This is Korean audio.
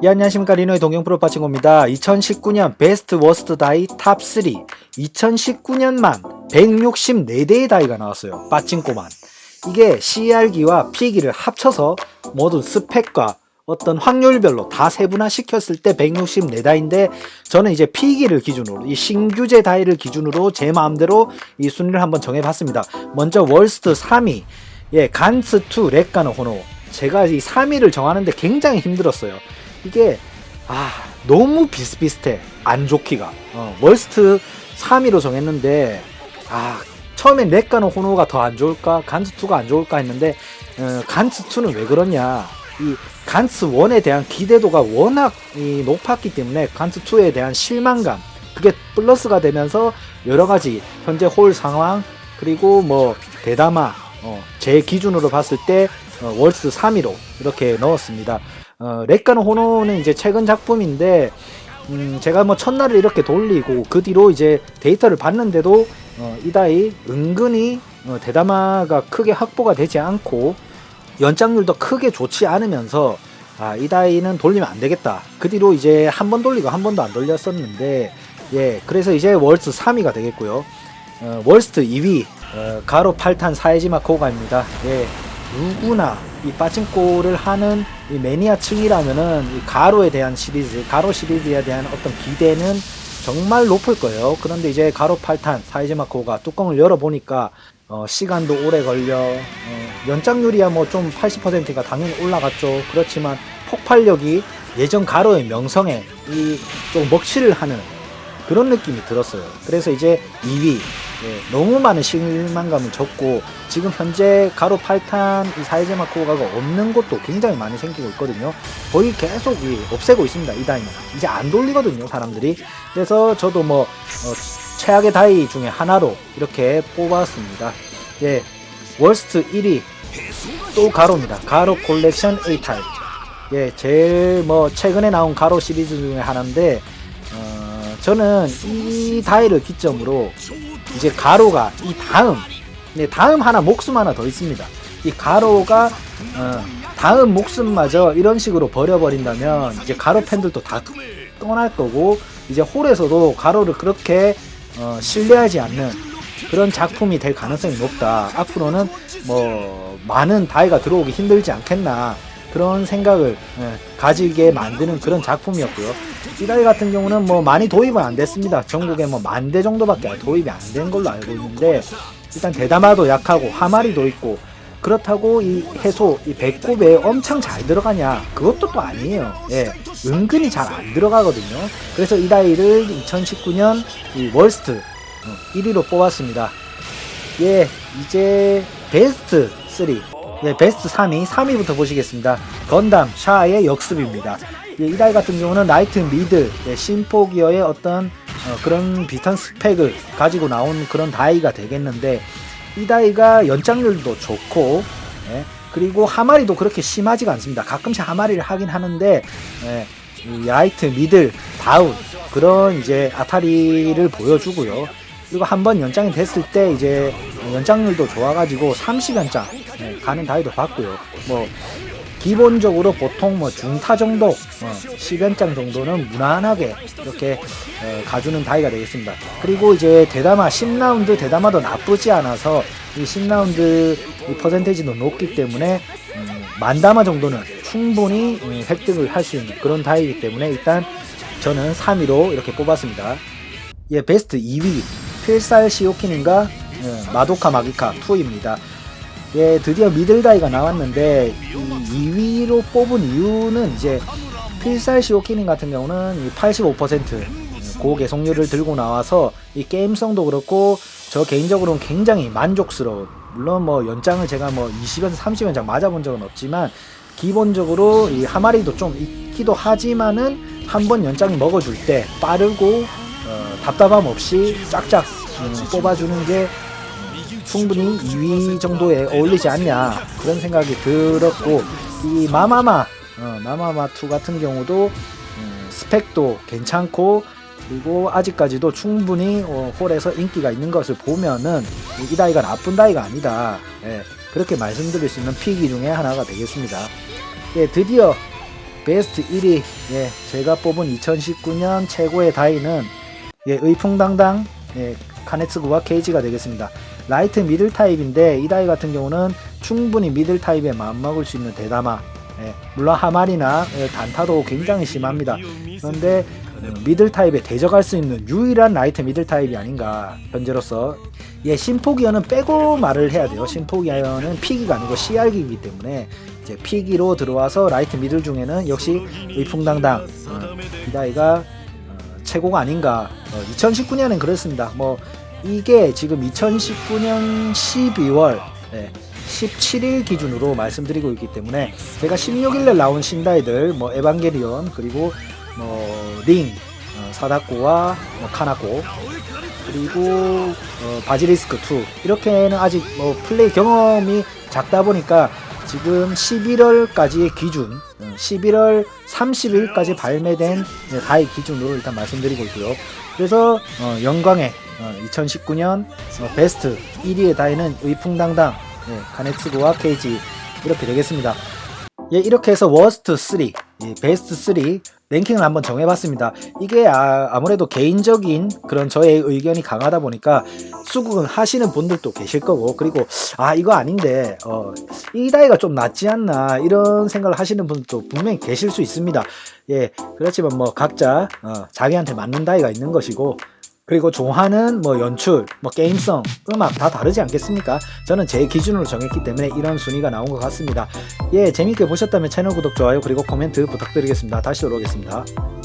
예, 안녕하십니까. 리노의 동경 프로 빠친겁니다. 2019년 베스트 워스트 다이 탑3 2019년만 164대의 다이가 나왔어요. 빠친코만. 이게 CR기와 P기를 합쳐서 모든 스펙과 어떤 확률별로 다 세분화 시켰을 때 164다인데 저는 이제 P기를 기준으로 이 신규제 다이를 기준으로 제 마음대로 이 순위를 한번 정해봤습니다. 먼저 월스트 3위. 예 간츠2 렉가노 호노. 제가 이 3위를 정하는데 굉장히 힘들었어요 이게 아 너무 비슷비슷해 안 좋기가. 어, 월스트 3위로 정했는데 아 처음엔 렉가노 호노가 더 안 좋을까? 간츠2가 안 좋을까 했는데 어, 간츠2는 왜 그러냐? 이 간츠 1에 대한 기대도가 워낙 이 높았기 때문에 간츠 2에 대한 실망감 그게 플러스가 되면서 여러 가지 현재 홀 상황 그리고 뭐 대담아 어, 제 기준으로 봤을 때 어, 월스 3위로 이렇게 넣었습니다. 어, 렉가노 호노는 이제 최근 작품인데 음, 제가 뭐 첫날을 이렇게 돌리고 그 뒤로 이제 데이터를 봤는데도 어, 이다이 은근히 어, 대담화가 크게 확보가 되지 않고 연장률도 크게 좋지 않으면서 아, 이다이는 돌리면 안 되겠다. 그 뒤로 이제 한 번 돌리고 한 번도 안 돌렸었는데 예, 그래서 이제 월스 3위가 되겠고요. 어, 월스트 2위 어, 가로 8탄 사이지마 코가입니다. 예, 누구나 이 빠친코를 하는 이 매니아층이라면은 이 가로에 대한 시리즈, 가로 시리즈에 대한 어떤 기대는 정말 높을 거예요. 그런데 이제 가로 8탄 사이즈마 코가 뚜껑을 열어보니까 어, 시간도 오래 걸려 어, 연장률이야 뭐 좀 80%가 당연히 올라갔죠. 그렇지만 폭발력이 예전 가로의 명성에 이 좀 먹칠을 하는 그런 느낌이 들었어요. 그래서 이제 2위 예, 너무 많은 실망감을 줬고 지금 현재 가로 8탄 이 사이즈 마코가가 없는 곳도 굉장히 많이 생기고 있거든요. 거의 계속 이 없애고 있습니다. 이 다이는 이제 안 돌리거든요, 사람들이. 그래서 저도 뭐 어, 최악의 다이 중에 하나로 이렇게 뽑았습니다. 예, 월스트 1위 또 가로입니다. 가로 콜렉션 A 타입. 예, 제일 뭐 최근에 나온 가로 시리즈 중에 하나인데 어, 저는 이 다이를 기점으로 이제 가로가 이 다음 네, 다음 하나 목숨 하나 더 있습니다. 이 가로가 어, 다음 목숨마저 이런 식으로 버려버린다면 이제 가로 팬들도 다 떠날 거고 이제 홀에서도 가로를 그렇게 어, 신뢰하지 않는 그런 작품이 될 가능성이 높다. 앞으로는 뭐 많은 다이가 들어오기 힘들지 않겠나 그런 생각을 예, 가지게 만드는 그런 작품이었고요. 이 다이 같은 경우는 뭐 많이 도입은 안 됐습니다. 전국에 뭐 만 대 정도밖에 도입이 안 된 걸로 알고 있는데 일단 대담화도 약하고 하마리도 있고 그렇다고 이 해소 이 배꼽에 엄청 잘 들어가냐 그것도 또 아니에요. 예, 은근히 잘 안 들어가거든요. 그래서 이 다이를 2019년 이 월스트 1위로 뽑았습니다. 예, 이제 베스트 3. 예, 베스트 3위, 3위부터 보시겠습니다. 건담 샤의 역습입니다. 예, 이달 같은 경우는 나이트 미드, 예, 심포기어의 어떤 어, 그런 비슷한 스펙을 가지고 나온 그런 다이가 되겠는데 이 다이가 연장률도 좋고 예, 그리고 하마리도 그렇게 심하지가 않습니다. 가끔씩 하마리를 하긴 하는데 예, 이 라이트, 미들, 다운 그런 이제 아타리를 보여주고요. 그리고 한 번 연장이 됐을 때 이제 연장률도 좋아가지고 30연장 가는 다이도 봤고요. 뭐 기본적으로 보통 뭐 중타 정도, 어, 10연장 정도는 무난하게 이렇게 어, 가주는 다이가 되겠습니다. 그리고 이제 대담아 10라운드 대담아도 나쁘지 않아서 이 10라운드 이 퍼센테이지도 높기 때문에 음, 만다마 정도는 충분히 음, 획득을 할 수 있는 그런 다이이기 때문에 일단 저는 3위로 이렇게 뽑았습니다. 예, 베스트 2위 필살 시오키닌과 예, 마도카 마기카 2입니다. 예, 드디어 미들다이가 나왔는데 이 2위로 뽑은 이유는 이제 필살 시오키닌 같은 경우는 이85% 고개속률을 들고 나와서 이 게임성도 그렇고 저 개인적으로는 굉장히 만족스러운 물론 뭐 연장을 제가 뭐 20에서 30연장 맞아본 적은 없지만 기본적으로 이 하마리도 좀 있기도 하지만은 한 번 연장이 먹어줄 때 빠르고 어, 답답함 없이 쫙쫙 음, 뽑아주는 게 충분히 2위 정도에 어울리지 않냐 그런 생각이 들었고 이 마마마 어, 마마마 2 같은 경우도 음, 스펙도 괜찮고 그리고 아직까지도 충분히 어, 홀에서 인기가 있는 것을 보면은 이 다이가 나쁜 다이가 아니다 예, 그렇게 말씀드릴 수 있는 피기 중에 하나가 되겠습니다 예, 드디어 베스트 1위 예 제가 뽑은 2019년 최고의 다이는 예 의풍당당 예 카네츠구와 케이지가 되겠습니다. 라이트 미들 타입인데 이 다이 같은 경우는 충분히 미들 타입에 맞먹을 수 있는 대담화 예, 물론 하말이나 예, 단타도 굉장히 심합니다. 그런데 어, 미들 타입에 대적할 수 있는 유일한 라이트 미들 타입이 아닌가 현재로서. 예 신포기어는 빼고 말을 해야 돼요. 신포기어는 피기가 아니고 CR기이기 때문에 이제 피기로 들어와서 라이트 미들 중에는 역시 의풍당당 어, 이 다이가 어, 최고가 아닌가. 2019년엔 그렇습니다. 뭐 이게 지금 2019년 12월 17일 기준으로 말씀드리고 있기 때문에 제가 16일날 나온 신다이들 뭐 에반게리온 그리고 뭐링 어, 사다코와 뭐 카나코 그리고 어, 바지리스크 2 이렇게는 아직 뭐 플레이 경험이 작다 보니까 지금 11월까지의 기준 어, 11월 30일까지 발매된 네, 다이 기준으로 일단 말씀드리고 있고요. 그래서 어, 영광의 2019년 어, 베스트 1위의 다이는 의풍당당 예, 가네츠고와 케이지 이렇게 되겠습니다. 예, 이렇게 해서 워스트 3, 예, 베스트 3 랭킹을 한번 정해봤습니다. 이게 아, 무래도 개인적인 그런 저의 의견이 강하다 보니까 수긍 하시는 분들도 계실 거고 그리고 아 이거 아닌데 어, 이 다이가 좀 낫지 않나 이런 생각을 하시는 분도 분명히 계실 수 있습니다. 예, 그렇지만 뭐 각자 어, 자기한테 맞는 다이가 있는 것이고 그리고 좋아하는 뭐 연출, 뭐 게임성, 음악 다 다르지 않겠습니까? 저는 제 기준으로 정했기 때문에 이런 순위가 나온 것 같습니다. 예, 재밌게 보셨다면 채널 구독, 좋아요, 그리고 코멘트 부탁드리겠습니다. 다시 돌아오겠습니다.